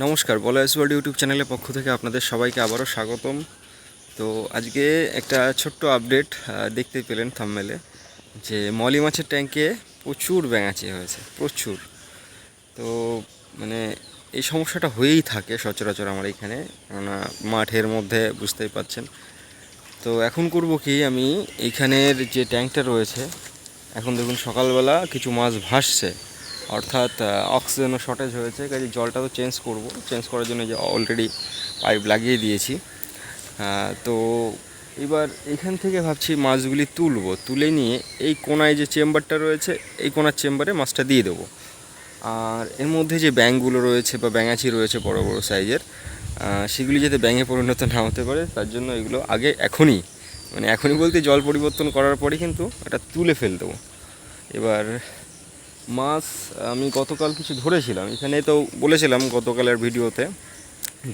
নমস্কার বলয়েস world YouTube চ্যানেলের পক্ষ থেকে আপনাদের সবাইকে আবারও স্বাগতম। তো আজকে একটা ছোট্ট আপডেট দেখতে পেলেন থাম্মেলে যে মলি মাছের ট্যাঙ্কে প্রচুর ব্যাঙাচি হয়েছে, প্রচুর। তো মানে এই সমস্যাটা হয়েই থাকে সচরাচর আমার এখানে, কেননা মাঠের মধ্যে বুঝতেই পাচ্ছেন। তো এখন করব কি, আমি এইখানের যে ট্যাঙ্কটা রয়েছে, এখন দেখুন সকালবেলা কিছু মাছ ভাসছে। অর্থাৎ অক্সিজেনও শর্টেজ হয়েছে কাজে জলটা তো চেঞ্জ করব। চেঞ্জ করার জন্য যে অলরেডি পাইপ লাগিয়ে দিয়েছি। তো এবার এখান থেকে ভাবছি মাছগুলি তুলবো। তুলে নিয়ে এই কোনায় যে চেম্বারটা রয়েছে, এই কোনার চেম্বারে মাছটা দিয়ে দেবো। আর এর মধ্যে যে ব্যাঙগুলো রয়েছে বা ব্যাঙাচি রয়েছে বড় বড় সাইজের সেগুলি যাতে ব্যাঙে পরিণত না হতে পারে, তার জন্য এগুলো আগে এখনই মানে এখনই বলতে জল পরিবর্তন করার পরে কিন্তু এটা তুলে ফেল দেবো। এবার মাছ আমি গতকাল কিছু ধরেছিলাম। এখানে তো বলেছিলাম গতকালের ভিডিওতে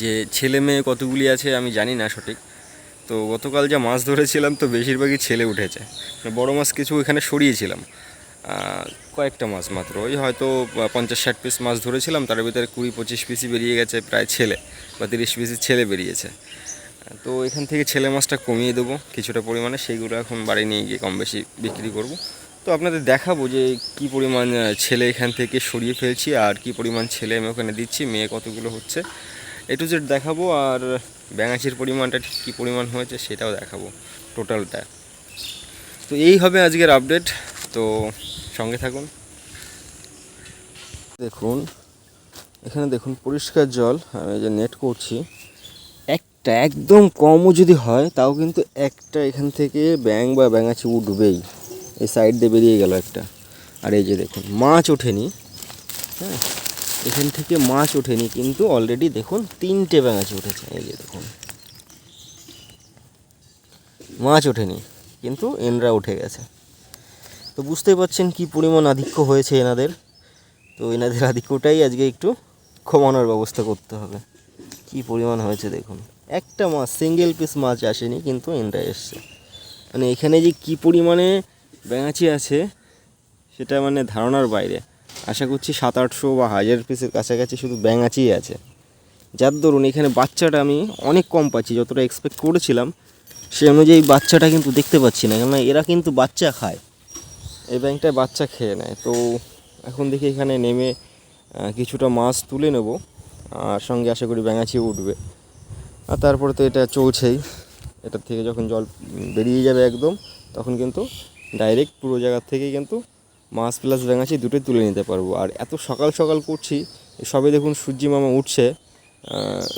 যে ছেলে মেয়ে কতগুলি আছে আমি জানি না সঠিক। তো গতকাল যা মাছ ধরেছিলাম তো বেশিরভাগই ছেলে উঠেছে। মানে বড় মাছ কিছু এখানে সরিয়েছিলাম। কয়েকটা মাছ মাত্র। ওই হয়তো পঞ্চাশ ষাট পিস মাছ ধরেছিলাম, তার ভিতরে কুড়ি পঁচিশ পিসই বেরিয়ে গেছে, প্রায় ছেলে বা তিরিশ পিসই ছেলে বেরিয়েছে। তো এখান থেকে ছেলে মাছটা কমিয়ে দেবো, কিছুটা পরিমাণে। সেইগুলো এখন বাড়ি নিয়ে গিয়ে কম বেশি বিক্রি করব। তো আপনাদের দেখাবো যে কি পরিমাণ ছেলে এখান থেকে সরিয়ে ফেলছি আর কি পরিমাণ ছেলে আমি ওখানে দিচ্ছি, মেয়ে কতগুলো হচ্ছে। এ টু জেড দেখাবো আর ব্যাঙাচির পরিমাণটা ঠিক কী পরিমাণ হয়েছে সেটাও দেখাবো, টোটালটা। তো এই হবে আজকের আপডেট, তো সঙ্গে থাকুন। দেখুন, এখানে দেখুন পরিষ্কার জল, আমি যে নেট করছি। একটা একদম কমও যদি হয়, তাও কিন্তু একটা এখান থেকে ব্যাং বা ব্যাঙাচি উঠবেই। এই সাইড দিয়ে বেরিয়ে গেল একটা। আর এই যে দেখুন, মাছ ওঠেনি। হ্যাঁ এখান থেকে মাছ ওঠেনি, কিন্তু অলরেডি দেখুন তিনটে ব্যাঙাচি উঠেছে। এই যে দেখুন। মাছ ওঠেনি, কিন্তু এনরা উঠে গেছে। তো বুঝতেই পারছেন কি পরিমাণ আধিক্য হয়েছে এনাদের। তো এনাদের আধিক্যটাই আজকে একটু কমানোর ব্যবস্থা করতে হবে। কি পরিমাণ হয়েছে দেখুন। একটা মাছ সিঙ্গেল পিস মাছ আসেনি, কিন্তু এনরা এসছে। মানে এখানে যে কি পরিমাণে ব্যাঙাচি আছে, সেটা মানে ধারণার বাইরে। আশা করছি সাত, আটশো বা হাজার পিসের কাছাকাছি শুধু ব্যাঙাচিই আছে। যার দরুন এখানে বাচ্চাটা আমি অনেক কম পাচ্ছি, যতটা এক্সপেক্ট করেছিলাম, সে অনুযায়ী বাচ্চাটা কিন্তু দেখতে পাচ্ছি না, কেননা এরা কিন্তু বাচ্চা খায়। এই ব্যাংকটায় বাচ্চা খেয়ে নেয়। তো এখন দেখি এখানে নেমে কিছুটা মাছ তুলে নেব, আর সঙ্গে আশা করি ব্যাঙাচি উঠবে। আর তারপরে তো এটা চলছেই। এটার থেকে যখন জল বেরিয়ে যাবে একদম, তখন কিন্তু ডাইরেক্ট পুরো জায়গার থেকেই কিন্তু মাছ প্লাস ব্যাঙাচি দুটোই তুলে নিতে পারব। আর এত সকাল সকাল করছি, সবে দেখুন সূর্যি মামা উঠছে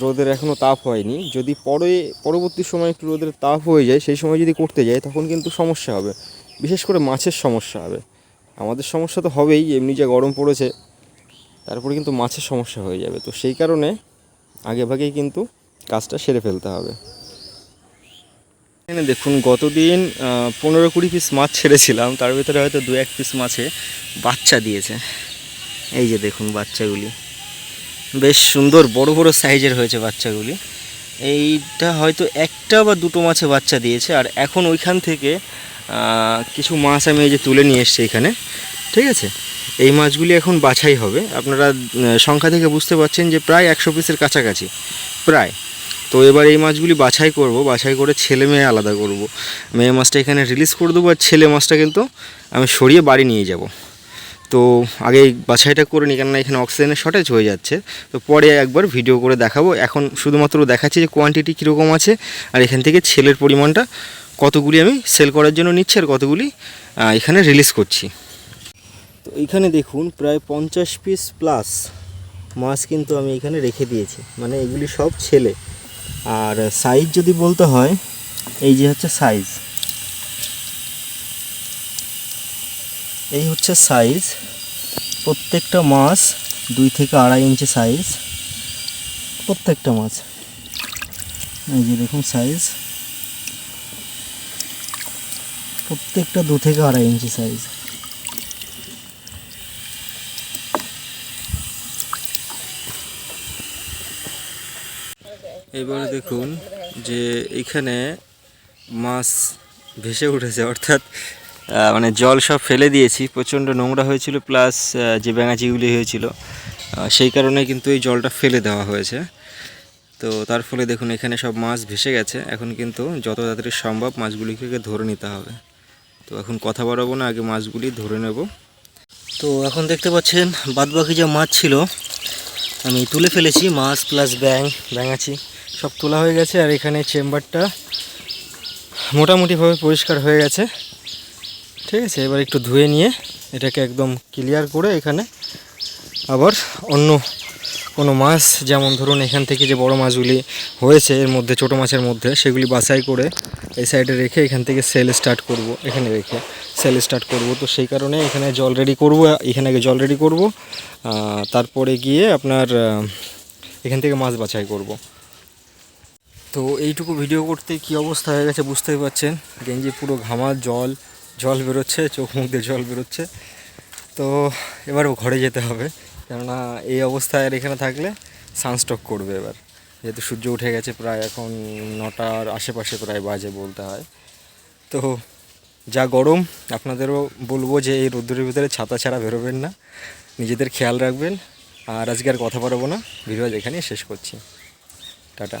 রোদের এখনও তাপ হয়নি। যদি পরে, পরবর্তী সময় একটু রোদের তাপ হয়ে যায়, সেই সময় যদি করতে যাই, তখন কিন্তু সমস্যা হবে। বিশেষ করে মাছের সমস্যা হবে। আমাদের সমস্যা তো হবেই, এমনি যা গরম পড়েছে, তারপরে কিন্তু মাছের সমস্যা হয়ে যাবে। তো সেই কারণে আগে ভাগেই কিন্তু কাজটা সেরে ফেলতে হবে। এখানে দেখুন, গতদিন পনেরো কুড়ি পিস মাছ ছেড়েছিলাম, তার ভিতরে হয়তো দু এক পিস মাছে বাচ্চা দিয়েছে। এই যে দেখুন বাচ্চাগুলি। বেশ সুন্দর, বড় বড় সাইজের হয়েছে বাচ্চাগুলি। এইটা হয়তো একটা বা দুটো মাছে বাচ্চা দিয়েছে, আর এখন ওইখান থেকে কিছু মাছ আমি এই যে তুলে নিয়ে এসছি এখানে। ঠিক আছে? এই মাছগুলি এখন বাছাই হবে। আপনারা সংখ্যা থেকে বুঝতে পারছেন যে প্রায় একশো পিসের কাছাকাছি। প্রায়। তো এবার এই মাছগুলি বাছাই করব, বাছাই করে ছেলে মেয়ে আলাদা করব। মেয়ে মাছটা এখানে রিলিজ করে দেবো আর ছেলে মাছটা কিন্তু আমি সরিয়ে বাড়ি নিয়ে যাব। তো আগে বাছাইটা করে নিই কেননা এখানে অক্সিজেনের শর্টেজ হয়ে যাচ্ছে। তো পরে একবার ভিডিও করে দেখাবো। এখন শুধুমাত্র দেখাচ্ছি যে কোয়ান্টিটি কীরকম আছে আর এখান থেকে ছেলের পরিমাণটা কতগুলি আমি সেল করার জন্য নিচ্ছি আর কতগুলি এখানে রিলিজ করছি। তো এখানে দেখুন, প্রায় পঞ্চাশ পিস প্লাস মাছ কিন্তু আমি এখানে রেখে দিয়েছি। মানে এগুলি সব ছেলে। আর সাইজ যদি বলতে হয়, এই যে হচ্ছে সাইজ এই হচ্ছে সাইজ প্রত্যেকটা মাছ দুই থেকে আড়াই ইঞ্চি সাইজ প্রত্যেকটা মাছ এই যে দেখুন সাইজ প্রত্যেকটা দু থেকে আড়াই ইঞ্চি সাইজ এবারে দেখুন যে এখানে মাছ ভেসে উঠেছে, অর্থাৎ মানে জল সব ফেলে দিয়েছি। প্রচণ্ড নোংরা হয়েছিল, প্লাস যে ব্যাঙাচিগুলি হয়েছিল সেই কারণে কিন্তু এই জলটা ফেলে দেওয়া হয়েছে। তো তার ফলে দেখুন, এখানে সব মাছ ভেসে গেছে। এখন কিন্তু যত তাড়াতাড়ি সম্ভব মাছগুলিকে ধরে নিতে হবে। তো এখন কথা বাড়াবো না, আগে মাছগুলি ধরে নেব। তো এখন দেখতে পাচ্ছেন, বাদবাকি যা মাছ ছিল, আমি তুলে ফেলেছি, মাছ প্লাস ব্যাং ব্যাঙাচি। সব তোলা হয়ে গেছে আর এখানে চেম্বারটা মোটামুটিভাবে পরিষ্কার হয়ে গেছে। ঠিক আছে, এবার একটু ধুয়ে নিয়ে এটাকে একদম ক্লিয়ার করে এখানে আবার অন্য কোনো মাছ, যেমন ধরুন এখান থেকে যে বড় মাছগুলি হয়েছে, এর মধ্যে, ছোট মাছের মধ্যে, সেগুলি বাছাই করে এই সাইডে রেখে এখান থেকে সেল স্টার্ট করব, এখানে রেখে সেল স্টার্ট করব। তো সেই কারণে এখানে জল রেডি করব, এখানে আগে জল রেডি করব তারপরে গিয়ে আপনার এখান থেকে মাছ বাছাই করব। তো এইটুকু ভিডিও করতে কি অবস্থা হয়ে গেছে বুঝতেই পারছেন। গেঞ্জি পুরো ঘামা জল জল বেরোচ্ছে, চোখ মুখ দিয়ে জল বেরোচ্ছে। তো এবার ঘরে যেতে হবে, কেননা এই অবস্থায় আর এখানে থাকলে সানস্ট্রোক করবে এবার। যেহেতু সূর্য উঠে গেছে প্রায় এখন নটার আশেপাশে প্রায় বাজে বলতে হয়। তো যা গরম, আপনাদেরও বলব যে এই রোদ্দুরের ভিতরে ছাতা ছাড়া বেরোবেন না। নিজেদের খেয়াল রাখবেন। আর আজকে আর কথা বলব না, ভিডিও এখানেই শেষ করছি। টাটা।